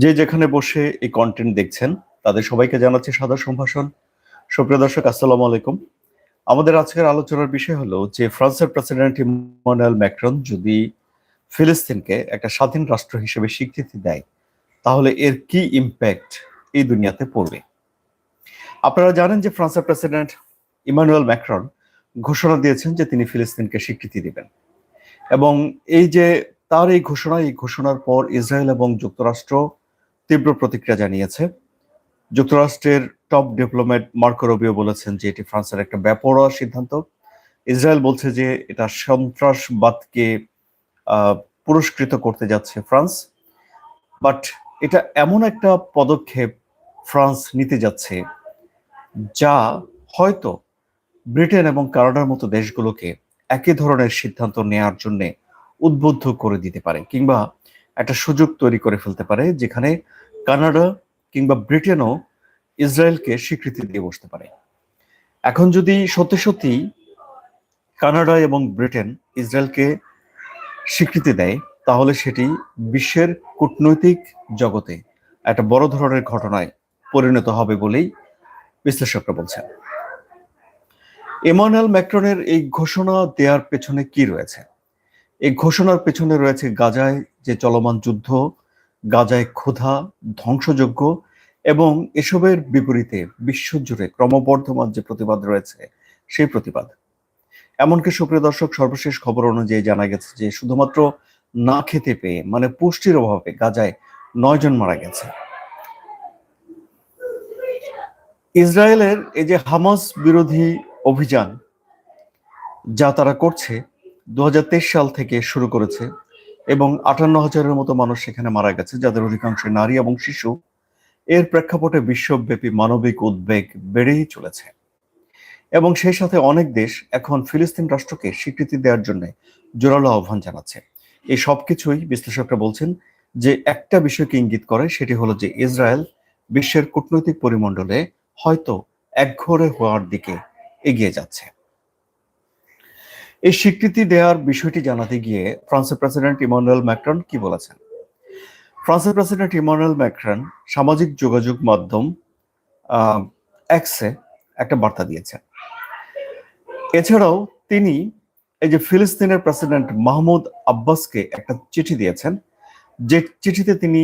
যে যেখানে বসে এই কন্টেন্ট দেখছেন, তাদের সবাইকে জানাচ্ছি সাদা সম্ভাষণ। সুপ্রিয় দর্শক, আসসালামু আলাইকুম। আমাদের আজকের আলোচনার বিষয় হলো যে ফ্রান্সের প্রেসিডেন্ট ইমানুয়েল ম্যাক্রন যদি ফিলিস্তিনকে একটা স্বাধীন রাষ্ট্র হিসেবে স্বীকৃতি দেয়, তাহলে এর কি ইম্প্যাক্ট এই দুনিয়াতে পড়বে? আপনারা জানেন যে ফ্রান্সের প্রেসিডেন্ট ইমানুয়েল ম্যাক্রন ঘোষণা দিয়েছেন যে তিনি ফিলিস্তিনকে স্বীকৃতি দিবেন। এবং এই যে তার এই ঘোষণা, এই ঘোষণার পর ইসরায়েল এবং যুক্তরাষ্ট্র তীব্র প্রতিক্রিয়া জানিয়েছে। যুক্তরাষ্ট্রের টপ ডিপ্লোম্যাট মার্কো রবিও বলেছেন যে এটি ফ্রান্সের একটা বেপরোয়া সিদ্ধান্ত। ইসরায়েল বলছে যে এটা সন্ত্রাসবাদকে পুরস্কৃত করতে যাচ্ছে ফ্রান্স। বাট এটা এমন একটা পদক্ষেপ ফ্রান্স নিতে যাচ্ছে যা হয়তো ব্রিটেন এবং কানাডার মতো দেশগুলোকে একই ধরনের সিদ্ধান্ত নেয়ার জন্য উদ্বুদ্ধ করে দিতে পারে কিংবা একটা সুযোগ তৈরি করে ফেলতে পারে যেখানে কানাডা কিংবা ব্রিটেনও ইসরায়েলকে স্বীকৃতি দিয়ে বসতে পারে। এখন যদি সত্যি সত্যি কানাডা এবং ব্রিটেন ইসরায়েলকে স্বীকৃতি দেয়, তাহলে সেটি বিশ্বের কূটনৈতিক জগতে একটা বড় ধরনের ঘটনায় পরিণত হবে বলেই বিশ্লেষকরা বলছেন। ইমানুয়েল ম্যাক্রনের এই ঘোষণা দেওয়ার পেছনে কি রয়েছে? এই ঘোষণার পেছনে রয়েছে গাজায় যে চলমান যুদ্ধ গাজায় ক্ষুধা, ধ্বংসযোগ্য এবং এসবের বিপরীতে বিশ্বজুড়ে ক্রমবর্ধমান যে প্রতিবাদ রয়েছে, সেই প্রতিবাদ। এমনকি সুপ্রিয় দর্শক, সর্বশেষ খবর অনুযায়ী জানা গেছে যে শুধুমাত্র না খেতে পেয়ে মানে পুষ্টির অভাবে গাজায় নয় জন মারা গেছে। ইসরায়েলের এই যে হামাস বিরোধী অভিযান যা তারা করছে দু হাজার তেইশ সাল থেকে শুরু করেছে এবং আটান্ন হাজারের মতো মানুষ সেখানে মারা গেছে, যাদের অধিকাংশ নারী এবং শিশু। এর প্রেক্ষাপটে বিশ্বব্যাপী মানবিক উদ্বেগ বেড়েই চলেছে। এবং সেই সাথে অনেক দেশ এখন ফিলিস্তিন রাষ্ট্রকে স্বীকৃতি দেওয়ার জন্য জোরালো আহ্বান জানাচ্ছে। এই সবকিছুই বিশ্লেষকরা বলছেন যে একটা বিষয়কে ইঙ্গিত করে, সেটি হলো যে ইসরায়েল বিশ্বের কূটনৈতিক পরিমণ্ডলে হয়তো একঘরে হওয়ার দিকে এগিয়ে যাচ্ছে। এই স্বীকৃতি দেওয়ার বিষয়টি জানাতে গিয়ে ফ্রান্সের প্রেসিডেন্ট ইমানুয়েল ম্যাক্রন কি বলেছেন? ফ্রান্সের প্রেসিডেন্ট ইমানুয়েল ম্যাক্রন সামাজিক যোগাযোগ মাধ্যম এক্সে একটা বার্তা দিয়েছেন। এছাড়াও তিনি এই যে ফিলিস্তিনের প্রেসিডেন্ট মাহমুদ আব্বাসকে একটা চিঠি দিয়েছেন। যে চিঠিতে তিনি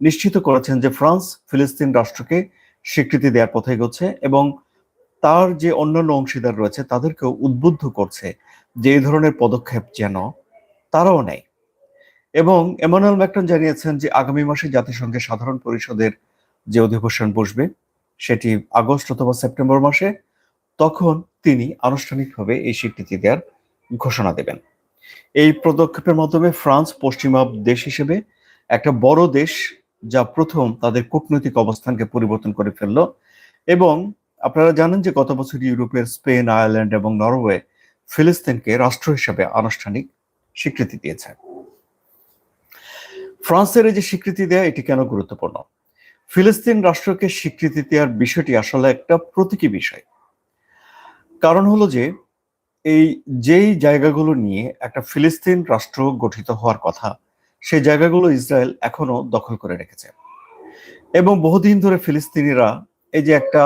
নিশ্চিত করেছেন যে ফ্রান্স ফিলিস্তিন রাষ্ট্রকে স্বীকৃতি দেওয়ার পথে এগোচ্ছে এবং তার যে অন্যান্য অংশীদার রয়েছে, তাদেরকেও উদ্বুদ্ধ করছে যে এই ধরনের পদক্ষেপ যেন তারাও নেয়। এবং এমানুয়েল ম্যাক্রন জানিয়েছেন যে আগামী মাসে জাতিসংঘের সাধারণ পরিষদের যে অধিবেশন বসবে, সেটি আগস্ট অথবা সেপ্টেম্বর মাসে, তখন তিনি আনুষ্ঠানিকভাবে এই স্বীকৃতি দেওয়ার ঘোষণা দেবেন। এই পদক্ষেপের মাধ্যমে ফ্রান্স পশ্চিমা দেশ হিসেবে একটা বড় দেশ যা প্রথম তাদের কূটনৈতিক অবস্থানকে পরিবর্তন করে ফেলল এবং আপনারা জানেন যে গত বছর ইউরোপের স্পেন, আয়ারল্যান্ড এবং নরওয়ে ফিলিস্তিনকে রাষ্ট্র হিসেবে আনুষ্ঠানিক স্বীকৃতি দিয়েছে। ফ্রান্সের এই যে স্বীকৃতি দেয়া, এটি কেন গুরুত্বপূর্ণ? ফিলিস্তিন রাষ্ট্রকে স্বীকৃতি দেওয়ার বিষয়টি আসলে একটা প্রতীকী বিষয়। কারণ হলো যে, এই যেই জায়গাগুলো নিয়ে একটা ফিলিস্তিন রাষ্ট্র গঠিত হওয়ার কথা, সেই জায়গাগুলো ইসরায়েল এখনও দখল করে রেখেছে। এবং বহুদিন ধরে ফিলিস্তিনিরা এই যে একটা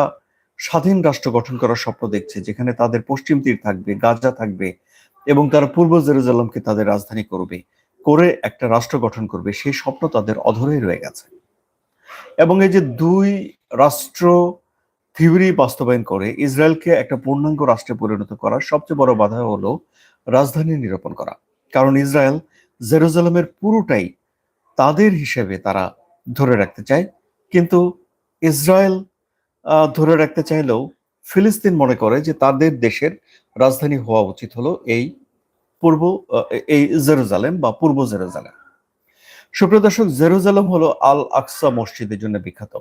স্বাধীন রাষ্ট্র গঠন করার স্বপ্ন দেখছে, যেখানে তাদের পশ্চিম তীর থাকবে, গাজা থাকবে এবং তারা পূর্ব জেরুজালামকে তাদের রাজধানী করবে, করে একটা রাষ্ট্র গঠন করবে। সেই স্বপ্ন তাদের অধরেই রয়ে গেছে। এবং এই যে দুই রাষ্ট্র থিওরি বাস্তবায়ন করে, ইসরায়েলকে একটা পূর্ণাঙ্গ রাষ্ট্রে পরিণত করার সবচেয়ে বড় বাধা হলো রাজধানী নিরূপণ করা। কারণ ইসরায়েল জেরুজালামের পুরোটাই তাদের হিসেবে তারা ধরে রাখতে চায়, কিন্তু ইসরায়েল ধরে রাখতে চাইলেও ফিলিস্তিন মনে করে যে তাদের দেশের রাজধানী হওয়া উচিত হলো এই পূর্ব এই জেরুজালেম বা পূর্ব জেরুজালেম। সুপ্রিয় দর্শক, জেরুজালেম হলো আল আকসা মসজিদের জন্য বিখ্যাত।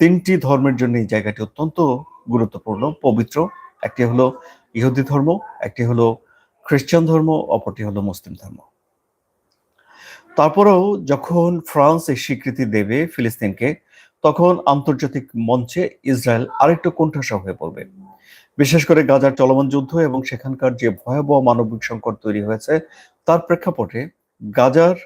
তিনটি ধর্মের জন্য এই জায়গাটি অত্যন্ত গুরুত্বপূর্ণ, পবিত্র। একটি হলো ইহুদি ধর্ম, একটি হলো খ্রিস্টান ধর্ম, অপরটি হলো মুসলিম ধর্ম। তারপরেও যখন ফ্রান্স এই স্বীকৃতি দেবে ফিলিস্তিনকে তখন আন্তর্জাতিক মঞ্চে ইসরায়েল আরেকটু কোণঠাসা হয়ে পড়বে। বিশেষ করে গাজার চলমান যুদ্ধ এবং সেখানকার যে ভয়াবহ মানবিক সংকট তৈরি হয়েছে, তার প্রেক্ষাপটে গাজার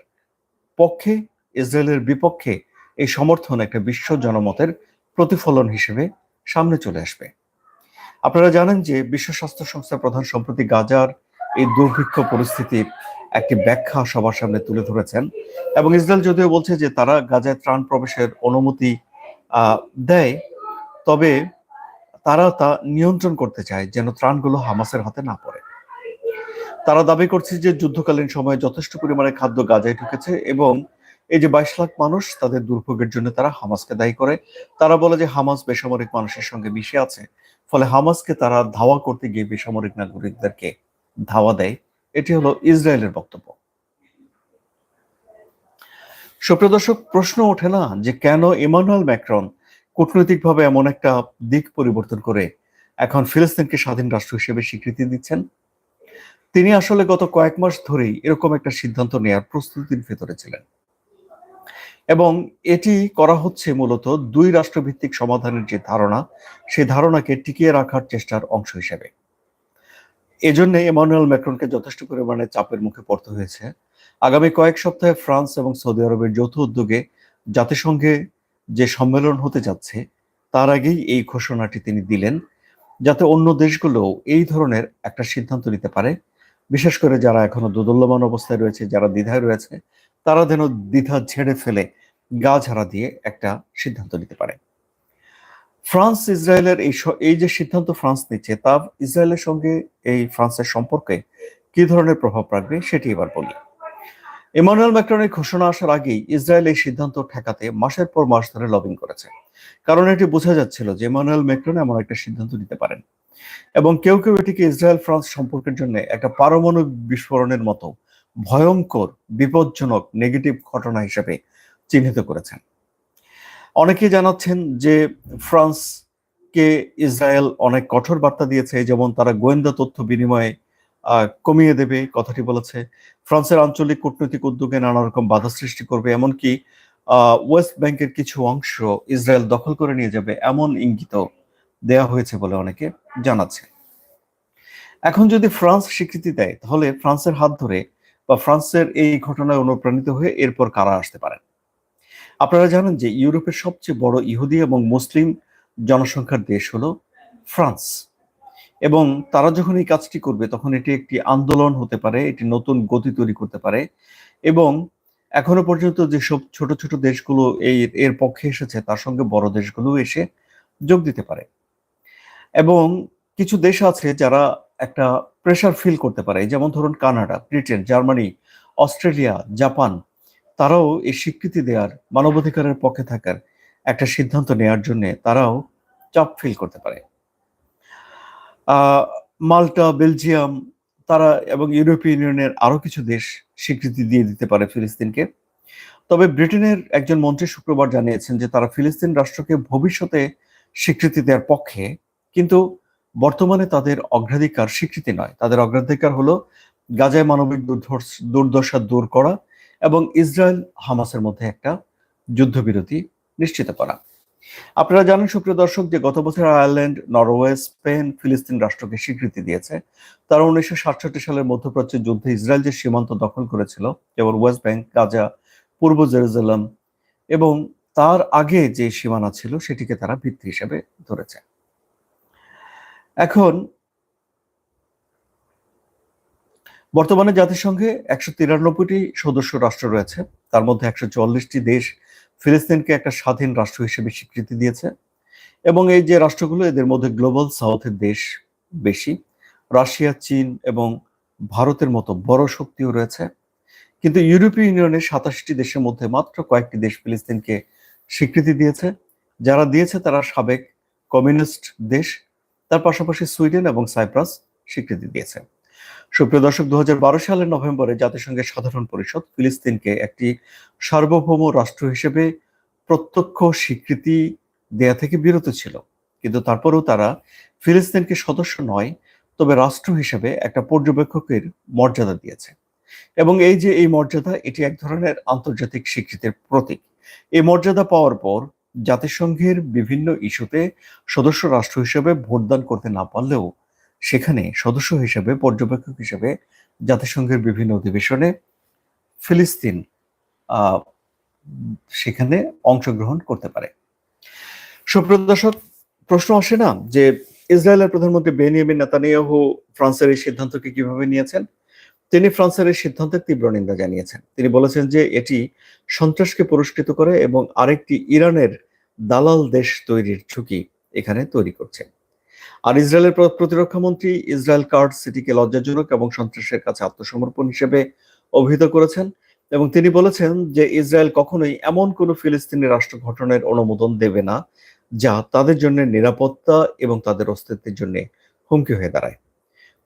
পক্ষে, ইসরায়েলের বিপক্ষে এই সমর্থন একটা বিশ্ব জনমতের প্রতিফলন হিসেবে সামনে চলে আসবে। আপনারা জানেন যে বিশ্ব স্বাস্থ্য সংস্থার প্রধান সম্প্রতি গাজার এই দুর্ভিক্ষ পরিস্থিতির একটি ব্যাখ্যা সবার সামনে তুলে ধরেছেন। এবং ইসরায়েল যদিও বলছে যে তারা গাজায় ত্রাণ প্রবেশের অনুমতি দেয়, তবে তারা তা নিয়ন্ত্রণ করতে চায় যেন ত্রাণগুলো হামাসের হাতে না পড়ে। তারা দাবি করছে যে যুদ্ধকালীন সময়ে যথেষ্ট পরিমাণে খাদ্য গাজায় ঢুকেছে এবং এই যে বাইশ লাখ মানুষ তাদের দুর্ভোগের জন্য তারা হামাসকে দায়ী করে। তারা বলে যে হামাস বেসামরিক মানুষের সঙ্গে মিশে আছে, ফলে হামাসকে তারা ধাওয়া করতে গিয়ে বেসামরিক নাগরিকদেরকে ধাওয়া দেয়। এটি হলো ইসরায়েলের বক্তব্য। সুপ্রদর্শক প্রশ্ন ওঠে না যে কেন ইমানুয়েল ম্যাক্রন কূটনৈতিকভাবে এমন একটা দিক পরিবর্তন করে এখন ফিলিস্তিনকে স্বাধীন রাষ্ট্র হিসেবে স্বীকৃতি দিচ্ছেন? তিনি আসলে গত কয়েক মাস ধরেই এরকম একটা সিদ্ধান্ত নেয়ার প্রস্তুতির ভেতরে ছিলেন। এবং এটি করা হচ্ছে মূলত দুই রাষ্ট্রভিত্তিক সমাধানের যে ধারণা, সেই ধারণাকে টিকিয়ে রাখার চেষ্টার অংশ হিসেবে। এজন্য এমানুয়েল ম্যাক্রনকে যথেষ্ট পরিমাণে চাপের মুখে পড়তে হয়েছে। আগামী কয়েক সপ্তাহে ফ্রান্স এবং সৌদি আরবের যৌথ উদ্যোগে জাতিসংঘে যে সম্মেলন হতে যাচ্ছে, তার আগেই এই ঘোষণাটি তিনি দিলেন, যাতে অন্য দেশগুলো এই ধরনের একটা সিদ্ধান্ত নিতে পারে। বিশেষ করে যারা এখনও দোদল্যমান অবস্থায় রয়েছে, যারা দ্বিধায় রয়েছে, তারা যেন দ্বিধা ছেড়ে ফেলে, গা ঝাড়া দিয়ে একটা সিদ্ধান্ত নিতে পারে। ফ্রান্স, ইসরায়েলের এই এই যে সিদ্ধান্ত ফ্রান্স নিচ্ছে, তা ইসরায়েলের সঙ্গে এই ফ্রান্সের সম্পর্কে কি ধরনের প্রভাব রাখবে সেটি এবার বলি। ইমানুয়েল ম্যাক্রনের ঘোষণা আসার আগেই ইসরায়েল এই সিদ্ধান্ত ঠেকাতে মাসের পর মাস ধরে লবিং করেছে। কারণ এটি বোঝা যাচ্ছিল যে ইমানুয়েল ম্যাক্রন এমন একটা সিদ্ধান্ত নিতে পারেন। এবং কেউ কেউ এটিকে ইসরায়েল ফ্রান্স সম্পর্কের জন্য একটা পারমাণবিক বিস্ফোরণের মতো ভয়ঙ্কর, বিপজ্জনক নেগেটিভ ঘটনা হিসেবে চিহ্নিত করেছেন। অনেকে জানাচ্ছেন যে ফ্রান্সকে ইসরায়েল অনেক কঠোর বার্তা দিয়েছে যেমন তারা গোয়েন্দা তথ্য বিনিময়ে কমিয়ে দেবে, কথাটি বলেছে। ফ্রান্সের আঞ্চলিক কূটনৈতিক উদ্যোগে নানা রকম বাধা সৃষ্টি করবে, এমনকি ওয়েস্ট ব্যাংকের কিছু অংশ ইসরায়েল দখল করে নিয়ে যাবে, এমন ইঙ্গিত দেয়া হয়েছে বলে অনেকে জানাচ্ছে। এখন যদি ফ্রান্স স্বীকৃতি দেয়, তাহলে ফ্রান্সের হাত ধরে বা ফ্রান্সের এই ঘটনায় অনুপ্রাণিত হয়ে এরপর কারা আসতে পারেন? আপনারা জানেন যে ইউরোপের সবচেয়ে বড় ইহুদি এবং মুসলিম জনসংখ্যার দেশ হলো ফ্রান্স। এবং তারা যখন এই কাজটি করবে, তখন এটি একটি আন্দোলন হতে পারে, এটি নতুন গতি তৈরি করতে পারে। এবং এখনও পর্যন্ত যেসব ছোট ছোট দেশগুলো এই এর পক্ষে এসেছে, তার সঙ্গে বড় দেশগুলো এসে যোগ দিতে পারে। এবং কিছু দেশ আছে যারা একটা প্রেশার ফিল করতে পারে, যেমন ধরুন Canada, Britain, Germany, Australia, Japan. তারাও এই স্বীকৃতি দেওয়ার মানবাধিকারের পক্ষে থাকার একটা সিদ্ধান্ত নেয়ার জন্য তারাও চাপ ফিল করতে পারে। মাল্টা, বেলজিয়াম, তারা এবং ইউরোপীয় ইউনিয়নের আরও কিছু দেশ স্বীকৃতি দিয়ে দিতে পারে ফিলিস্তিনকে। তবে ব্রিটেনের একজন মন্ত্রী শুক্রবার জানিয়েছেন যে তারা ফিলিস্তিন রাষ্ট্রকে ভবিষ্যতে স্বীকৃতি দেওয়ার পক্ষে, কিন্তু বর্তমানে তাদের অগ্রাধিকার স্বীকৃতি নয়। তাদের অগ্রাধিকার হলো গাজায় মানবিক দুর্দশা দূর করা এবং ইসরায়েল হামাসের মধ্যে একটা যুদ্ধবিরতি নিশ্চিত করা। আপনারা জানেন, সুপ্রিয় দর্শক, যে গত বছর আয়ারল্যান্ড, নরওয়ে, স্পেন, ফিলিস্তিন রাষ্ট্রকে স্বীকৃতি দিয়েছে। তারা উনিশশো সাতষট্টি সালের মধ্যপ্রাচ্যের যুদ্ধে ইসরায়েল যে সীমান্ত দখল করেছিল, যেমন ওয়েস্ট ব্যাংক, গাজা, পূর্ব জেরুজালাম, এবং তার আগে যে সীমানা ছিল, সেটিকে তারা ভিত্তি হিসেবে ধরেছে। এখন বর্তমানে জাতিসংঘে একশো তিরানব্বইটি সদস্য রাষ্ট্র রয়েছে। তার মধ্যে একশো চল্লিশটি দেশ ফিলিস্তিনকে একটা স্বাধীন রাষ্ট্র হিসেবে স্বীকৃতি দিয়েছে। এবং এই যে রাষ্ট্রগুলো, এদের মধ্যে গ্লোবাল সাউথের দেশ বেশি। রাশিয়া, চীন এবং ভারতের মতো বড় শক্তিও রয়েছে। কিন্তু ইউরোপীয় ইউনিয়নের সাতাশটি দেশের মধ্যে মাত্র কয়েকটি দেশ ফিলিস্তিনকে স্বীকৃতি দিয়েছে। যারা দিয়েছে তারা সাবেক কমিউনিস্ট দেশ। তার পাশাপাশি সুইডেন এবং সাইপ্রাস স্বীকৃতি দিয়েছে। সুপ্রিয় দর্শক দু সালের নভেম্বরে জাতিসংঘের সাধারণ পরিষদ ফিলিস্তিনকে একটি সার্বভৌম রাষ্ট্র হিসেবে প্রত্যক্ষ স্বীকৃতি দেয়া থেকে বিরত ছিল। কিন্তু তারপরেও তারা ফিলিস্তিনকে সদস্য নয়, তবে রাষ্ট্র হিসেবে একটা পর্যবেক্ষকের মর্যাদা দিয়েছে। এবং এই যে এই মর্যাদা, এটি এক ধরনের আন্তর্জাতিক স্বীকৃতির প্রতীক। এই মর্যাদা পাওয়ার পর জাতিসংঘের বিভিন্ন ইস্যুতে সদস্য রাষ্ট্র হিসেবে ভোটদান করতে না পারলেও সেখানে সদস্য হিসেবে, পর্যবেক্ষক হিসেবে, জাতিসংঘের বিভিন্ন অধিবেশনে ফিলিস্তিন সেখানে অংশগ্রহণ করতে পারে। সুপ্রিয় দর্শক, প্রশ্ন আসে না যে ইসরায়েলের প্রধানমন্ত্রী বেনিয়ামিন নেতানিয়াহু ফ্রান্সের এই সিদ্ধান্তকে কীভাবে নিয়েছেন? তিনি ফ্রান্সের এই সিদ্ধান্তের তীব্র নিন্দা জানিয়েছেন। তিনি বলেছেন যে এটি সন্ত্রাসকে পুরস্কৃত করে এবং আরেকটি ইরানের দালাল দেশ তৈরির ঝুঁকি এখানে তৈরি করছে। আর ইসরায়েলের প্র- প্রতিরক্ষা মন্ত্রী ইসরায়েল কার্ড সিটিকে লজ্জাজনক এবং সন্ত্রাসের কাছে আত্মসমর্পণ হিসেবে অভিহিত করেছেন এবং তিনি বলেছেন যে ইসরায়েল কখনোই এমন কোনো ফিলিস্তিনি রাষ্ট্র গঠনের অনুমোদন দেবে না যা তাদের জন্য নিরাপত্তা এবং তাদের অস্তিত্বের জন্য হুমকি হয়ে দাঁড়ায়।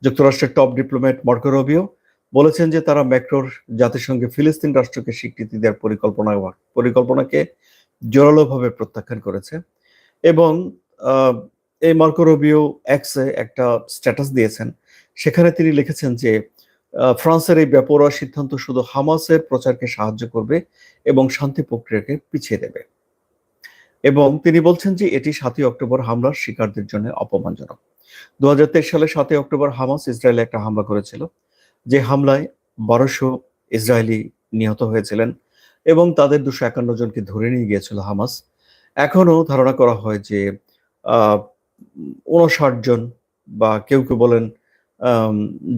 যুক্তরাষ্ট্রের টপ ডিপ্লোম্যাট মার্কো রবিও বলেছেন যে তারা ম্যাক্রোর জাতিসংঘে ফিলিস্তিন রাষ্ট্রকে স্বীকৃতি দেওয়ার পরিকল্পনা পরিকল্পনাকে জোরালোভাবে প্রত্যাখ্যান করেছে এবং এই মার্কো রবিও এক্সে একটা স্ট্যাটাস দিয়েছেন। সেখানে তিনি লিখেছেন যে ফ্রান্সের এই বেপরোয়া সিদ্ধান্ত শুধু হামাসের প্রচারকে সাহায্য করবে এবং শান্তি প্রক্রিয়াকে পিছিয়ে দেবে। এবং তিনি বলছেন যে, এটি সাতই অক্টোবর হামলার শিকারদের জন্য অপমানজনক। দু হাজার তেইশ সালে সাতই অক্টোবর হামাস ইসরায়েলে একটা হামলা করেছিল, যে হামলায় বারোশো ইসরায়েলি নিহত হয়েছিলেন এবং তাদের দুশো একান্ন জনকে ধরে নিয়ে গিয়েছিল হামাস। এখনও ধারণা করা হয় যে উনষাট জন বা কেউ কেউ বলেন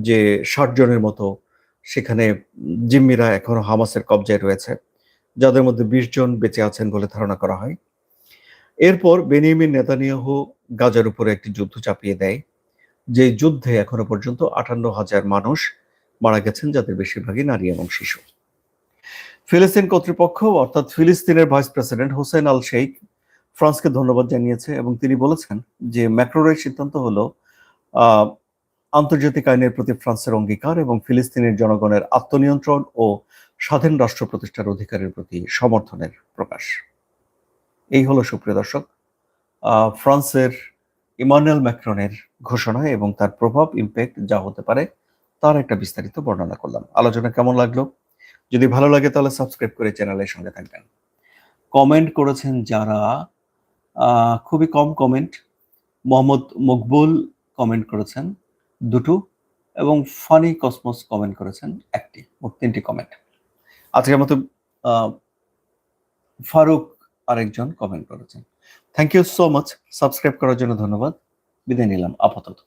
যে ষাট জনের মতো সেখানে জিম্মিরা এখনও হামাসের কবজায় রয়েছে, যাদের মধ্যে বিশ জন বেঁচে আছেন বলে ধারণা করা হয়। এরপর বেনিয়ামিন নেতানিয়াহু গাজার উপরে একটি যুদ্ধ চাপিয়ে দেয়, যে যুদ্ধে এখনও পর্যন্ত আটান্ন হাজার মানুষ মারা গেছেন, যাদের বেশিরভাগই নারী এবং শিশু। ফিলিস্তিন কর্তৃপক্ষ, অর্থাৎ ফিলিস্তিনের vice president Hussein al Sheikh ফ্রান্সকে ধন্যবাদ জানিয়েছে এবং তিনি বলেছেন যে ম্যাক্রোরের সিদ্ধান্ত হলো আন্তর্জাতিক আইনের প্রতি ফ্রান্সের অঙ্গীকার এবং ফিলিস্তিনের জনগণের আত্মনিয়ন্ত্রণ ও স্বাধীন রাষ্ট্র প্রতিষ্ঠার অধিকারের প্রতি সমর্থনের প্রকাশ। এই হলো সুপ্রিয় দর্শক ফ্রান্সের ইমানুয়েল ম্যাক্রনের ঘোষণা এবং তার প্রভাব ইম্প্যাক্ট যা হতে পারে তার একটা বিস্তারিত বর্ণনা করলাম। আলোচনা কেমন লাগল? যদি ভালো লাগে তাহলে সাবস্ক্রাইব করে চ্যানেলের সঙ্গে থাকবেন। কমেন্ট করেছেন যারা খুবই কম কমেন্ট মোহাম্মদ মকবুল কমেন্ট করেছেন দুটো এবং ফানি কসমস কমেন্ট করেছেন একটি তিনটি কমেন্ট আজকের মতো ফারুক আরেকজন কমেন্ট করেছেন। Thank you so much subscribe করার জন্য ধন্যবাদ। বিদায় নিলাম আপাতত।